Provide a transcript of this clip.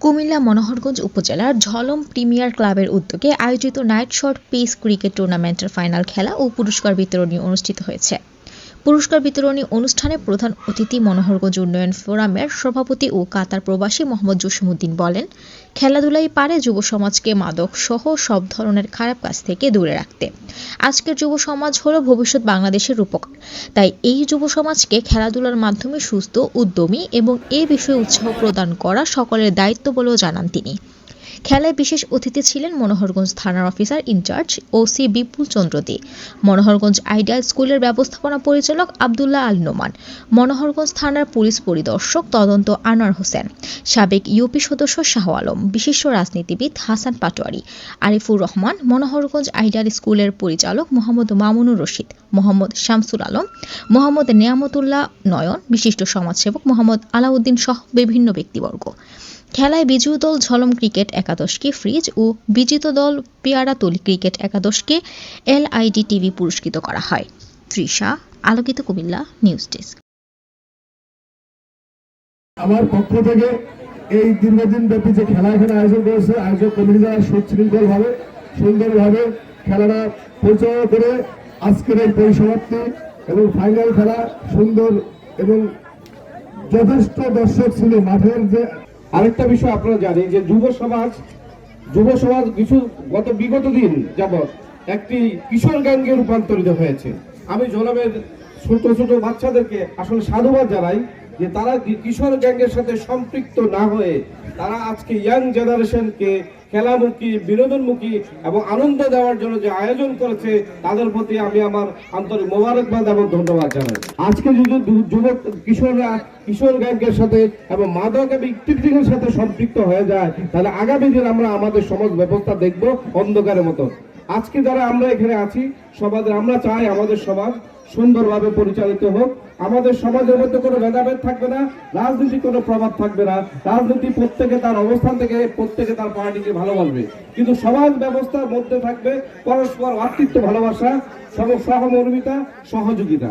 কুমিল্লা মনোহরগঞ্জ উপজেলার ঝলম প্রিমিয়ার ক্লাবের উদ্যোগে আয়োজিত নাইট শর্ট পেস ক্রিকেট টুর্নামেন্টের ফাইনাল খেলা ও পুরস্কার বিতরণী অনুষ্ঠিত হয়েছে। পুরস্কার বিতরণী অনুষ্ঠানে প্রধান অতিথি মনোহরগঞ্জ উন্নয়ন ফোরামের সভাপতি ও কাতার প্রবাসী মোহাম্মদ জসিমুদ্দিন বলেন, খেলাধুলাই পারে যুব সমাজকে মাদক সহ সব ধরনের খারাপ কাজ থেকে দূরে রাখতে। আজকের যুব সমাজ হলো ভবিষ্যৎ বাংলাদেশের রূপকার। তাই এই যুব সমাজকে খেলাধুলার মাধ্যমে সুস্থ, উদ্যমী এবং এ বিষয়ে উৎসাহ প্রদান করা সকলের দায়িত্ব বলেও জানান তিনি। খেলায় বিশেষ অতিথি ছিলেন মনোহরগঞ্জ থানার officer in charge OC Bipul Chandra Dey, Manoharganj ideal স্কুলের ব্যবস্থাপনা পরিচালক আবদুল্লাহ আল নোমান, মনোহরগঞ্জ থানার পুলিশ পরিদর্শক তদন্ত আনোয়ার হোসেন, সাবেক ইউপি সদস্য শাহ আলম, বিশিষ্ট রাজনীতিবিদ হাসান পাটোয়ারি, আরিফুর রহমান, মনোহরগঞ্জ আইডিয়াল স্কুলের পরিচালক মোহাম্মদ মামুনুর রশিদ মোহাম্মদ শামসুল আলম, মোহাম্মদ নিয়ামতুল্লাহ নয়ন, বিশিষ্ট সমাজসেবক মোহাম্মদ আলাউদ্দিন সহ বিভিন্ন ব্যক্তিবর্গ। খেলায় বিজয়ী দল ঝলম ক্রিকেট একাদশকে ফ্রিজ ও বিজিত দল পেয়ারাতলি ক্রিকেট একাদশকে এলআইডি টিভি পুরস্কৃত করা হয়। তৃষা, আলোকিত কুমিল্লা, নিউজ ডেস্ক। আমার পক্ষ থেকে এই দীর্ঘদিন ব্যাপী যে খেলা এখানে আয়োজন করেছে, আয়োজক কমিটি দ্বারা সুশৃঙ্খল ভাবে সুন্দরভাবে খেলাটা পরিচালনা করে আজকের এই পরিসমাপ্তি এবং ফাইনাল খেলা সুন্দর এবং যথেষ্ট দর্শক ছিল মাঠের যে আরেকটা বিষয় আপনারা জানেন যে যুব সমাজ যুব সমাজ কিছু গত বিগত দিন যাবৎ একটি কিশোর গ্যাঙ্গে রূপান্তরিত হয়েছে। আমি জনমের ছোট ছোট বাচ্চাদেরকে আসলে সাধুবাদ জানাই যে তারা কিশোর গ্যাঙ্গের সাথে সম্পৃক্ত না হয়ে তারা আজকে ইয়াং জেনারেশনকে খেলামুখী, বিনোদনমুখী এবং আনন্দ দেওয়ার জন্য যে আয়োজন করেছে, তাদের প্রতি আমি আমার আন্তরিক মোবারকবাদ এবং ধন্যবাদ জানাই। আজকে যদি যুবক কিশোররা, কিশোর গ্যাংকের সাথে এবং মাদক এবং ইকটিভিটির সাথে সম্পৃক্ত হয়ে যায়, তাহলে আগামী দিন আমরা আমাদের সমাজ ব্যবস্থা দেখব অন্ধকারের মতো। আজকে যারা আমরা এখানে আছি, সমাজের, আমরা চাই আমাদের সমাজ সুন্দরভাবে পরিচালিত হোক। আমাদের সমাজের মধ্যে কোনো ভেদাভেদ থাকবে না রাজনীতি কোনো প্রভাব থাকবে না। রাজনীতি প্রত্যেকে তার অবস্থান থেকে প্রত্যেকে তার পার্টিকে ভালোবাসবে কিন্তু সমাজ ব্যবস্থার মধ্যে থাকবে পরস্পর ভাতৃত্ব ভালোবাসা সহ সহমর্মিতা, সহযোগিতা।